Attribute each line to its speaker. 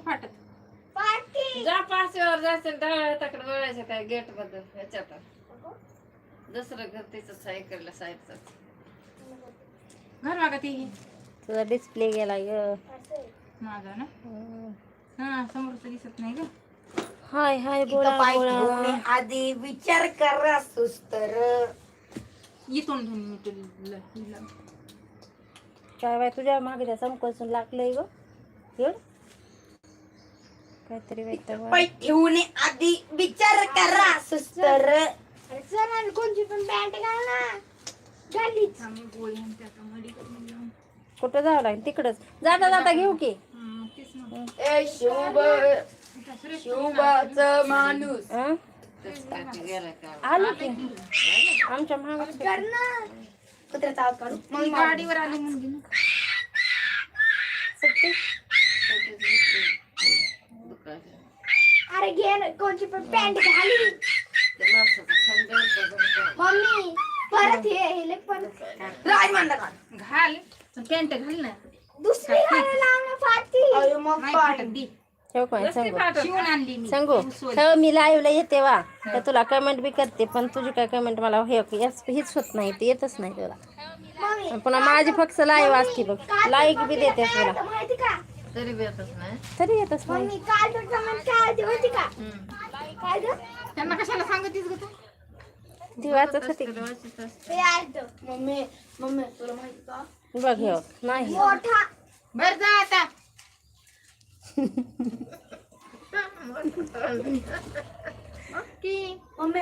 Speaker 1: नाही फाटत.
Speaker 2: पार्टी
Speaker 3: जा पाचव्यावर जायचं डाव्या हाताकडे वळायचं काय गेटबद्दल ह्याच्यात. दुसरं घर तिचं सायकलला साईडच.
Speaker 1: घर बघा ती.
Speaker 4: तुझा डिस्प्ले गेला ग.
Speaker 1: माझा ना? हा समोरच दिसत नाही ग.
Speaker 4: हाय हाय बोला
Speaker 2: पाय
Speaker 4: बोला.
Speaker 2: आधी विचार कर असतोस तर
Speaker 1: इथून धुवून मी तुला.
Speaker 4: काय बाय तुझ्या मागे त्या चमकसून लागलंय ग. एवढं? काहीतरी वैताग
Speaker 2: आधी विचार कर असतोस तर चला कोणची पण पॅन्ट घाल ना. घालीच.
Speaker 1: थांब, मी गोळी आणते आता मेडिकल घेऊन.
Speaker 4: कुठं जावं लागेल? तिकडच. जाता जाता घेऊ की.
Speaker 1: हं,
Speaker 2: ए शुभ शुभच माणूस.
Speaker 4: हं? आलो की. आमच्या मागे
Speaker 2: कर ना. कुत्र्याचा आवाज काढू.
Speaker 1: मी गाडीवर आली म्हणजे ना
Speaker 4: सुट्टी
Speaker 3: दुकानात.
Speaker 2: अरे घे ना कोणची पण पॅन्ट घाली. मम्मी परत हे हे परत राज म्हणला
Speaker 1: घाल. पण पॅन्ट घाल ना.
Speaker 2: दुसरी घालायला लाव ना फाटी. अरे मग
Speaker 1: नाही फाटत दे.
Speaker 4: ठेव काय सांगू.
Speaker 1: आणली मी.
Speaker 4: सांगू. ठेव मी लाईव्हला येते वा. तर तुला कमेंट बी करते पण तुझी काय कमेंट मला हे हेच होत नाही ते येतच नाही तुला. पुन्हा माझी फक्त लाईव्ह असते बघ. लाईक बी देते तुला.
Speaker 3: तरी भेटत नाही.
Speaker 4: तरी येतच नाही.
Speaker 2: मम्मी काल तर कमेंट काय होती का. काय ग
Speaker 1: त्यांना कशाला सांगतीस ग तू?
Speaker 4: ती वाचत होती.
Speaker 3: तिकडे वाचत असते.
Speaker 2: ते आलत मम्मी मम्मी तुला माहिती का?
Speaker 4: बघ हे बघ. नाही.
Speaker 2: मोठा.
Speaker 1: बर जा आता.
Speaker 2: की मम्मी